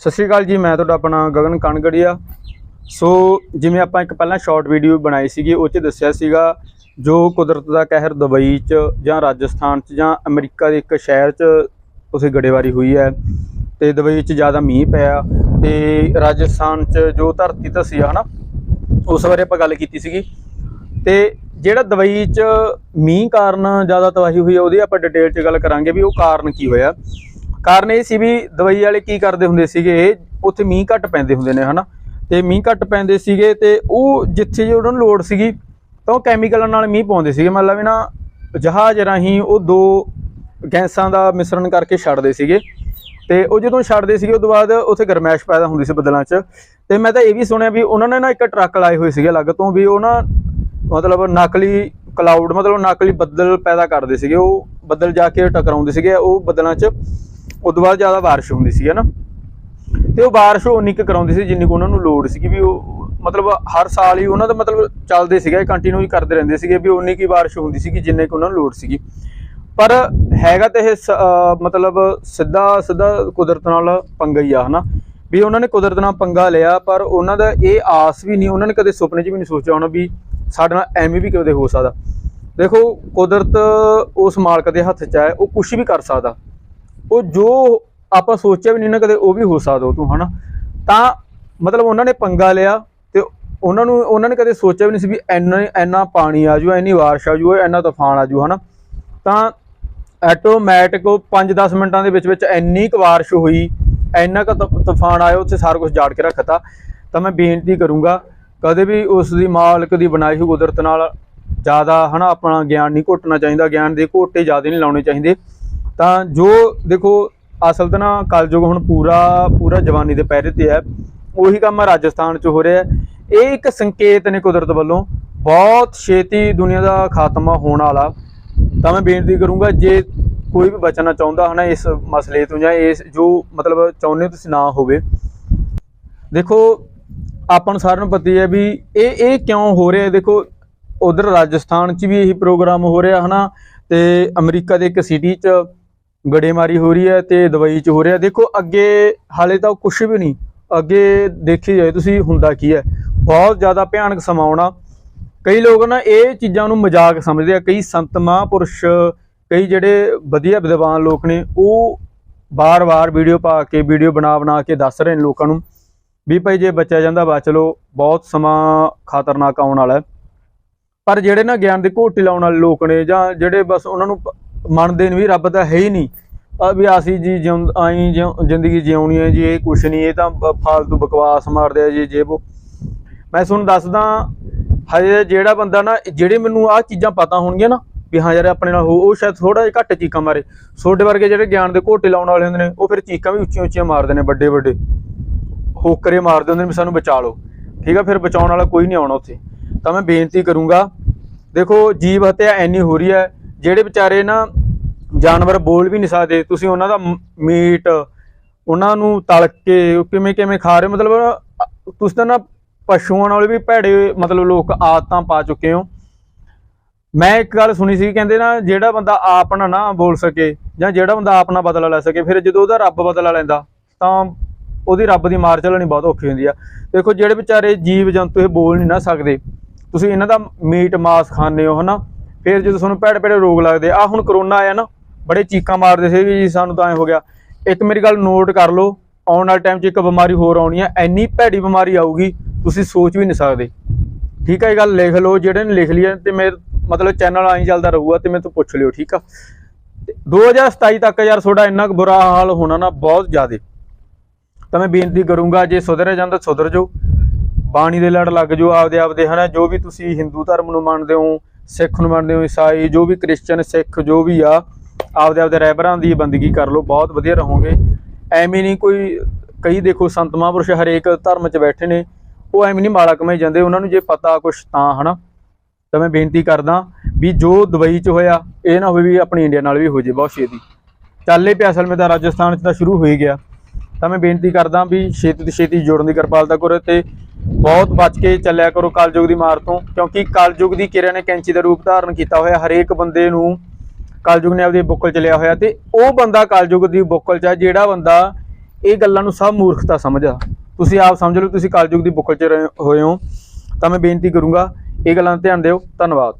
ਸਤਿ ਸ਼੍ਰੀ ਅਕਾਲ ਜੀ, ਮੈਂ ਤੁਹਾਡਾ ਆਪਣਾ ਗਗਨ ਕਣਗੜੀਆ ਸੋ, ਜਿਵੇਂ ਆਪਾਂ ਇੱਕ ਪਹਿਲਾਂ ਸ਼ਾਰਟ ਵੀਡੀਓ ਬਣਾਈ ਸੀਗੀ, ਉਹ 'ਚ ਦੱਸਿਆ ਸੀਗਾ, ਜੋ ਕੁਦਰਤ ਦਾ ਕਹਿਰ ਦੁਬਈ 'ਚ ਜਾਂ ਰਾਜਸਥਾਨ 'ਚ ਜਾਂ ਅਮਰੀਕਾ ਦੇ ਇੱਕ ਸ਼ਹਿਰ 'ਚ ਉਸੇ ਗੜੇਵਾਰੀ ਹੋਈ ਹੈ ਤੇ ਦੁਬਈ 'ਚ ਜ਼ਿਆਦਾ ਮੀਂਹ ਪਿਆ ਤੇ ਰਾਜਸਥਾਨ 'ਚ ਜੋ ਧਰਤੀ ਧਸੀ ਆ, ਹਨਾ, ਉਸ ਬਾਰੇ ਆਪਾਂ ਗੱਲ ਕੀਤੀ ਸੀਗੀ। ਤੇ ਜਿਹੜਾ ਦੁਬਈ 'ਚ ਮੀਂਹ ਕਾਰਨ ਜ਼ਿਆਦਾ ਤਬਾਹੀ ਹੋਈ ਆ, ਉਹਦੀ ਆਪਾਂ ਡਿਟੇਲ 'ਚ ਗੱਲ ਕਰਾਂਗੇ ਵੀ ਉਹ ਕਾਰਨ ਕੀ ਹੋਇਆ। ਕਾਰਨ ਇਹ ਸੀ ਵੀ ਦਵਾਈ ਵਾਲੇ ਕੀ ਕਰਦੇ ਹੁੰਦੇ ਸੀਗੇ, ਉੱਥੇ ਮੀਂਹ ਘੱਟ ਪੈਂਦੇ ਹੁੰਦੇ ਨੇ, ਹਨਾ? ਤੇ ਮੀਂਹ ਘੱਟ ਪੈਂਦੇ ਸੀਗੇ ਤੇ ਉਹ ਜਿੱਥੇ ਜੇ ਉਹਨਾਂ ਨੂੰ ਲੋੜ ਸੀਗੀ, ਤਾਂ ਉਹ ਕੈਮੀਕਲਾਂ ਨਾਲ ਮੀਂਹ ਪਾਉਂਦੇ ਸੀਗੇ। ਮਤਲਬ ਵੀ ਨਾ, ਜਹਾਜ਼ ਰਾਹੀਂ ਉਹ ਦੋ ਗੈਸਾਂ ਦਾ ਮਿਸ਼ਰਣ ਕਰਕੇ ਛੱਡਦੇ ਸੀਗੇ। ਤੇ ਉਹ ਜਦੋਂ ਛੱਡਦੇ ਸੀਗੇ ਉਸ ਤੋਂ ਬਾਅਦ ਉੱਥੇ ਗਰਮੈਸ਼ ਪੈਦਾ ਹੁੰਦੀ ਸੀ ਬੱਦਲਾਂ 'ਚ। ਤੇ ਮੈਂ ਤਾਂ ਇਹ ਵੀ ਸੁਣਿਆ ਵੀ ਉਹਨਾਂ ਨੇ ਨਾ ਇੱਕ ਟਰੱਕ ਲਾਏ ਹੋਏ ਸੀਗੇ ਅਲੱਗ ਤੋਂ ਵੀ ਉਹ ਨਾ ਮਤਲਬ ਨਕਲੀ ਕਲਾਊਡ ਮਤਲਬ ਨਕਲੀ ਬੱਦਲ ਪੈਦਾ ਕਰਦੇ ਸੀਗੇ। ਉਹ ਬੱਦਲ ਜਾ ਕੇ ਟਕਰਾਉਂਦੇ ਸੀਗੇ, ਉਹ ਬੱਦਲਾਂ 'ਚ। ਉਸ ਤੋਂ ਬਾਅਦ ਜ਼ਿਆਦਾ ਬਾਰਿਸ਼ ਹੁੰਦੀ ਸੀ ਨਾ ਤੇ ਉਹ ਬਾਰਿਸ਼ ਉਨੀ ਕੁ ਕਰਾਉਂਦੀ ਸੀ ਜਿੰਨੀ ਕੁ ਉਹਨਾਂ ਨੂੰ ਲੋੜ ਸੀ ਵੀ ਉਹ ਮਤਲਬ ਹਰ ਸਾਲ ਹੀ ਉਹਨਾਂ ਦਾ ਮਤਲਬ ਚੱਲਦੇ ਸੀਗੇ ਕੰਟੀਨਿਊ ਹੀ ਕਰਦੇ ਰਹਿੰਦੇ ਸੀਗੇ ਵੀ ਉਨੀ ਕੁ ਬਾਰਿਸ਼ ਹੁੰਦੀ ਸੀ ਜਿੰਨੇ ਕੁ ਉਹਨਾਂ ਨੂੰ ਲੋੜ ਸੀਗੀ। ਪਰ ਹੈਗਾ ਤੇ ਇਹ ਸ- ਮਤਲਬ ਸਿੱਧਾ ਸਿੱਧਾ ਕੁਦਰਤ ਨਾਲ ਪੰਗਾ ਹੀ ਆ, ਹਨਾ? ਵੀ ਉਹਨਾਂ ਨੇ ਕੁਦਰਤ ਨਾਲ ਪੰਗਾ ਲਿਆ, ਪਰ ਉਹਨਾਂ ਦਾ ਇਹ ਆਸ ਵੀ ਨਹੀਂ, ਉਹਨਾਂ ਨੇ ਕਦੇ ਸੁਪਨੇ 'ਚ ਵੀ ਨਹੀਂ ਸੋਚਿਆ ਹੋਣਾ ਵੀ ਸਾਡੇ ਨਾਲ ਐਵੇਂ ਵੀ ਕਦੇ ਹੋ ਸਕਦਾ। ਦੇਖੋ, ਕੁਦਰਤ ਉਸ ਮਾਲਕ ਦੇ ਹੱਥ 'ਚ ਹੈ, ਉਹ ਕੁਝ ਵੀ ਕਰ ਸਕਦਾ। ਉਹ ਜੋ ਆਪਾਂ ਸੋਚਿਆ ਵੀ ਨਹੀਂ ਨਾ ਕਦੇ, ਉਹ ਵੀ ਹੋ ਸਕਦਾ ਉਹ ਤੋਂ, ਹਨਾ? ਤਾਂ ਮਤਲਬ ਉਹਨਾਂ ਨੇ ਪੰਗਾ ਲਿਆ ਤੇ ਉਹਨਾਂ ਨੂੰ, ਉਹਨਾਂ ਨੇ ਕਦੇ ਸੋਚਿਆ ਵੀ ਨਹੀਂ ਸੀ ਵੀ ਇੰਨਾ ਇੰਨਾ ਪਾਣੀ ਆ ਜੂ, ਇੰਨੀ ਬਾਰਿਸ਼ ਆ ਜੂ ਇੰਨਾ ਤੂਫਾਨ ਆ ਜੂ, ਹਨਾ? ਤਾਂ ਆਟੋਮੈਟਿਕ ਉਹ 5-10 ਮਿੰਟਾਂ ਦੇ ਵਿੱਚ ਵਿੱਚ ਇੰਨੀ ਕੁ ਬਾਰਿਸ਼ ਹੋਈ, ਇੰਨਾ ਕੁ ਤ- ਤੂਫਾਨ ਆਇਆ, ਉੱਥੇ ਸਾਰਾ ਕੁਝ ਜਾੜ ਕੇ ਰੱਖਤਾ। ਤਾਂ ਮੈਂ ਬੇਨਤੀ ਕਰੂੰਗਾ, ਕਦੇ ਵੀ ਉਸ ਦੀ ਮਾਲਕ ਦੀ ਬਣਾਈ ਹੋਈ ਕੁਦਰਤ ਨਾਲ ਜ਼ਿਆਦਾ, ਹਨਾ, ਆਪਣਾ ਗਿਆਨ ਨਹੀਂ ਘੋਟਣਾ ਚਾਹੀਦਾ, ਗਿਆਨ ਦੇ ਘੋਟੇ ਜ਼ਿਆਦਾ ਨਹੀਂ ਲਾਉਣੇ ਚਾਹੀਦੇ। ਤਾਂ ਜੋ ਦੇਖੋ ਅਸਲ ਤਾਂ ਨਾ ਕਲਯੁਗ ਹੁਣ ਪੂਰਾ ਪੂਰਾ ਜਵਾਨੀ ਦੇ ਪਹਿਰੇ ਤੇ ਹੈ। ਉਹੀ ਕੰਮ ਰਾਜਸਥਾਨ 'ਚ ਹੋ ਰਿਹਾ ਹੈ। ਇਹ ਇੱਕ ਸੰਕੇਤ ਨੇ ਕੁਦਰਤ ਵੱਲੋਂ। ਬਹੁਤ ਛੇਤੀ ਦੁਨੀਆ ਦਾ ਖਾਤਮਾ ਹੋਣ ਵਾਲਾ। ਤਾਂ ਮੈਂ ਬੇਨਤੀ ਕਰੂੰਗਾ, ਜੇ ਕੋਈ ਵੀ ਬਚਣਾ ਚਾਹੁੰਦਾ ਹਨਾ ਇਸ ਮਸਲੇ ਤੋਂ ਜਾਂ ਇਸ ਜੋ ਮਤਲਬ ਚਾਹੁੰਦੇ ਹੋ ਤੁਸੀਂ ਨਾ ਹੋਵੇ। ਦੇਖੋ, ਆਪਾਂ ਨੂੰ ਸਾਰਿਆਂ ਨੂੰ ਪਤਾ ਹੀ ਹੈ ਵੀ ਇਹ ਇਹ ਕਿਉਂ ਹੋ ਰਿਹਾ ਦੇਖੋ, ਉਧਰ ਰਾਜਸਥਾਨ 'ਚ ਵੀ ਇਹੀ ਪ੍ਰੋਗਰਾਮ ਹੋ ਰਿਹਾ ਹਨਾ। ਤੇ ਅਮਰੀਕਾ ਦੇ ਇੱਕ ਸਿਟੀ 'ਚ ਗੜੇਮਾਰੀ ਹੋ ਰਹੀ ਹੈ ਤੇ ਦਵਾਈ 'ਚ ਹੋ ਰਿਹਾ। ਦੇਖੋ, ਅੱਗੇ ਹਾਲੇ ਤਾਂ ਕੁਝ ਵੀ ਨਹੀਂ। ਅੱਗੇ ਦੇਖੀ ਜਾਏ ਤੁਸੀਂ, ਹੁੰਦਾ ਕੀ ਹੈ? ਬਹੁਤ ਜ਼ਿਆਦਾ ਭਿਆਨਕ ਸਮਾਂ ਆਉਣਾ। ਕਈ ਲੋਕ ਨਾ ਇਹ ਚੀਜ਼ਾਂ ਨੂੰ ਮਜ਼ਾਕ ਸਮਝਦੇ ਆ। ਕਈ ਸੰਤ ਮਹਾਂਪੁਰਸ਼, ਕਈ ਜਿਹੜੇ ਵਧੀਆ ਵਿਦਵਾਨ ਲੋਕ ਨੇ, ਉਹ ਬਾਰ-ਬਾਰ ਵੀਡੀਓ ਪਾ ਕੇ, ਵੀਡੀਓ ਬਣਾ ਬਣਾ ਕੇ ਦੱਸ ਰਹੇ ਨੇ ਲੋਕਾਂ ਨੂੰ ਵੀ ਭਾਈ ਜੇ ਬਚਿਆ ਜਾਂਦਾ, ਬਚ ਲਓ। ਬਹੁਤ ਸਮਾਂ ਖਤਰਨਾਕ ਆਉਣ ਵਾਲਾ ਪਰ ਜਿਹੜੇ ਨਾ ਗਿਆਨ ਦੇ ਘੋਟੇ ਲਾਉਣ ਵਾਲੇ ਲੋਕ ਨੇ ਜਾਂ ਜਿਹੜੇ ਬਸ ਉਹਨਾਂ ਨੂੰ ਮੰਨਦੇ ਨੇ ਵੀ ਰੱਬ ਤਾਂ ਹੈ ਹੀ ਨਹੀਂ। ਆ ਵੀ ਅਸੀਂ ਜੀ ਜਿਉਂ ਆਈ ਜਿਉਂ- ਜ਼ਿੰਦਗੀ ਜਿਉਣੀ ਹੈ ਜੀ, ਇਹ ਕੁਛ ਨਹੀਂ, ਇਹ ਤਾਂ ਬ- ਫਾਲਤੂ ਬਕਵਾਸ ਮਾਰਦੇ ਆ ਜੀ ਜੇ ਉਹ ਮੈਂ ਤੁਹਾਨੂੰ ਦੱਸਦਾ, ਹਜੇ ਜਿਹੜਾ ਬੰਦਾ ਨਾ, ਜਿਹੜੇ ਮੈਨੂੰ ਆਹ ਚੀਜ਼ਾਂ ਪਤਾ ਹੋਣਗੀਆਂ ਨਾ, ਵੀ ਹਾਂ ਯਾਰ ਆਪਣੇ ਨਾਲ ਹੋ, ਉਹ ਸ਼ਾਇਦ ਥੋੜਾ ਜਿਹਾ ਘੱਟ ਚੀਕਾਂ ਮਾਰੇ। ਛੋਟੇ ਵਰਗੇ ਜਿਹੜੇ ਗਿਆਨ ਦੇ ਘੋਟੇ ਲਾਉਣ ਵਾਲੇ ਹੁੰਦੇ ਨੇ, ਉਹ ਫਿਰ ਚੀਕਾਂ ਵੀ ਉੱਚੀਆਂ ਉੱਚੀਆਂ ਮਾਰਦੇ ਨੇ, ਵੱਡੇ ਵੱਡੇ। ਹੋਕਰੇ ਮਾਰਦੇ ਹੁੰਦੇ ਨੇ ਵੀ ਸਾਨੂੰ ਬਚਾ ਲਓ। ਠੀਕ ਆ, ਫਿਰ ਬਚਾਉਣ ਵਾਲਾ ਕੋਈ ਨਹੀਂ ਆਉਣਾ ਉੱਥੇ। ਤਾਂ ਮੈਂ ਬੇਨਤੀ ਕਰੂੰਗਾ, ਦੇਖੋ, ਜੀਵ ਹੱਤਿਆ ਐਨੀ ਹੋ ਰਹੀ ਹੈ ਜਿਹੜੇ ਵਿਚਾਰੇ ਨਾ ਜਾਨਵਰ ਬੋਲ ਵੀ ਨਹੀਂ ਸਕਦੇ, ਤੁਸੀਂ ਉਹਨਾਂ ਦਾ ਮੀਟ, ਉਹਨਾਂ ਨੂੰ ਤਲ ਕੇ ਕਿਵੇਂ ਕਿਵੇਂ ਖਾ ਰਹੇ ਹੋ? ਮਤਲਬ ਤੁਸੀਂ ਤਾਂ ਨਾ ਪਸ਼ੂਆਂ ਨਾਲ ਵੀ ਭੈੜੇ, ਮਤਲਬ ਲੋਕ ਆਦਤਾਂ ਪਾ ਚੁੱਕੇ ਹੋ। ਮੈਂ ਇੱਕ ਗੱਲ ਸੁਣੀ ਸੀ, ਕਹਿੰਦੇ ਨਾ ਜਿਹੜਾ ਬੰਦਾ ਆਪ ਨਾ ਨਾ ਬੋਲ ਸਕੇ ਜਾਂ ਜਿਹੜਾ ਬੰਦਾ ਆਪ ਨਾ ਬਦਲਾ ਲੈ ਸਕੇ, ਫਿਰ ਜਦੋਂ ਉਹਦਾ ਰੱਬ ਬਦਲਾ ਲੈਂਦਾ, ਤਾਂ ਉਹਦੀ ਰੱਬ ਦੀ ਮਾਰ ਚੱਲਣੀ ਬਹੁਤ ਔਖੀ ਹੁੰਦੀ ਆ। ਦੇਖੋ, ਜਿਹੜੇ ਵਿਚਾਰੇ ਜੀਵ ਜੰਤੂ ਇਹ ਬੋਲ ਨਹੀਂ ਨਾ ਸਕਦੇ, ਤੁਸੀਂ ਇਹਨਾਂ ਦਾ ਮੀਟ ਮਾਸ ਖਾਂਦੇ ਹੋ, ਹਨਾ? ਫਿਰ ਜਦੋਂ ਤੁਹਾਨੂੰ ਭੈੜੇ ਭੈੜੇ ਰੋਗ ਲੱਗਦੇ ਆ ਹੁਣ ਕਰੋਨਾ ਆਇਆ ਨਾ, ਬੜੇ ਚੀਕਾਂ ਮਾਰਦੇ ਸੀ ਵੀ ਸਾਨੂੰ ਤਾਂ ਐ ਹੋ ਗਿਆ। ਇੱਕ ਮੇਰੀ ਗੱਲ ਨੋਟ ਕਰ ਲਓ, ਆਉਣ ਵਾਲੇ ਟਾਈਮ 'ਚ ਇੱਕ ਬਿਮਾਰੀ ਹੋਰ ਆਉਣੀ ਹੈ ਐਨੀ ਭੈੜੀ ਬਿਮਾਰੀ ਆਊਗੀ, ਤੁਸੀਂ ਸੋਚ ਵੀ ਨਹੀਂ ਸਕਦੇ। ਠੀਕ ਹੈ ਇਹ ਗੱਲ, ਲਿਖ ਲਓ, ਜਿਹੜੇ ਨੇ ਲਿਖ ਲਈ ਤੇ ਮੇਰੇ ਮਤਲਬ ਚੈਨਲ ਆਈ ਚੱਲਦਾ ਰਹੂਗਾ ਤੇ ਮੇਰੇ ਤੋਂ ਪੁੱਛ ਲਿਓ, ਠੀਕ ਆ? ਤੇ 2027 ਤੱਕ ਯਾਰ ਤੁਹਾਡਾ ਇੰਨਾ ਕੁ ਬੁਰਾ ਹਾਲ ਹੋਣਾ ਨਾ ਬਹੁਤ ਜ਼ਿਆਦਾ। ਤਾਂ ਮੈਂ ਬੇਨਤੀ ਕਰੂੰਗਾ, ਜੇ ਸੁਧਰਿਆ ਜਾਂਦਾ ਸੁਧਰ ਜਾਓ। ਬਾਣੀ ਦੇ ਲੜ ਲੱਗ ਜਾਓ ਆਪਦੇ ਆਪਦੇ ਹਨਾ, ਜੋ ਵੀ ਤੁਸੀਂ ਹਿੰਦੂ ਧਰਮ ਨੂੰ ਮੰਨਦੇ ਹੋ ਸਿੱਖ ਨੂੰ ਮੰਨਦੇ ਹੋ ਈਸਾਈ ਜੋ ਵੀ ਕ੍ਰਿਸਚੀਅਨ ਸਿੱਖ ਜੋ ਵੀ ਆ, ਆਪਦੇ ਆਪਦੇ ਰਹਿਬਰਾਂ ਦੀ ਬੰਦਗੀ ਕਰ ਲਓ, ਬਹੁਤ ਵਧੀਆ ਰਹੋਗੇ। ਐਵੇਂ ਨਹੀਂ ਕੋਈ ਕਈ ਦੇਖੋ ਸੰਤ ਮਹਾਂਪੁਰਸ਼ ਹਰੇਕ ਧਰਮ 'ਚ ਬੈਠੇ ਨੇ, ਉਹ ਐਵੇਂ ਨਹੀਂ ਮਾੜਾ ਕਮਾਈ ਜਾਂਦੇ, ਉਹਨਾਂ ਨੂੰ ਜੇ ਪਤਾ ਕੁਛ ਤਾਂ, ਹਨਾ। ਤਾਂ ਮੈਂ ਬੇਨਤੀ ਕਰਦਾ ਵੀ ਜੋ ਦੁਬਈ 'ਚ ਹੋਇਆ, ਇਹ ਨਾ ਹੋਵੇ ਵੀ ਆਪਣੀ ਇੰਡੀਆ ਨਾਲ ਵੀ ਹੋ ਜੇ, ਬਹੁਤ ਛੇਤੀ। ਚੱਲੇ ਪਿਆ ਅਸਲ ਵਿੱਚ ਤਾਂ ਰਾਜਸਥਾਨ 'ਚ ਤਾਂ ਸ਼ੁਰੂ ਹੋ ਹੀ ਗਿਆ। ਤਾਂ ਮੈਂ ਬੇਨਤੀ ਕਰਦਾ ਵੀ ਛੇਤੀ ਤੋਂ ਛੇਤੀ ਜੋੜਨ ਦੀ ਕਿਰਪਾਲਤਾ ਕਰੋ ਤੇ ਬਹੁਤ ਬਚ ਕੇ ਚੱਲਿਆ ਕਰੋ ਕਲਯੁਗ ਦੀ ਮਾਰ ਤੋਂ, ਕਿਉਂਕਿ ਕਲਯੁਗ ਦੀ ਕਿਰਿਆ ਨੇ ਕੈਂਚੀ ਦਾ ਰੂਪ ਧਾਰਨ ਕੀਤਾ ਹੋਇਆ, ਹਰੇਕ ਬੰਦੇ ਨੂੰ ਕਲਯੁਗ ਨੇ ਆਪਦੀ ਬੁੱਕਲ ਚ ਲਿਆ ਹੋਇਆ ਤੇ ਉਹ ਬੰਦਾ ਕਲਯੁਗ ਦੀ ਬੁੱਕਲ ਚ ਹੈ ਜਿਹੜਾ ਬੰਦਾ ਇਹ ਗੱਲਾਂ ਨੂੰ ਸਭ ਮੂਰਖਤਾ ਸਮਝਦਾ। ਤੁਸੀਂ ਆਪ ਸਮਝ ਲਓ ਤੁਸੀਂ ਕਲਯੁਗ ਦੀ ਬੁੱਕਲ 'ਚ ਰਹੇ ਹੋਏ ਹੋ। ਤਾਂ ਮੈਂ ਬੇਨਤੀ ਕਰੂੰਗਾ, ਇਹ ਗੱਲਾਂ 'ਤੇ ਧਿਆਨ ਦਿਓ। ਧੰਨਵਾਦ।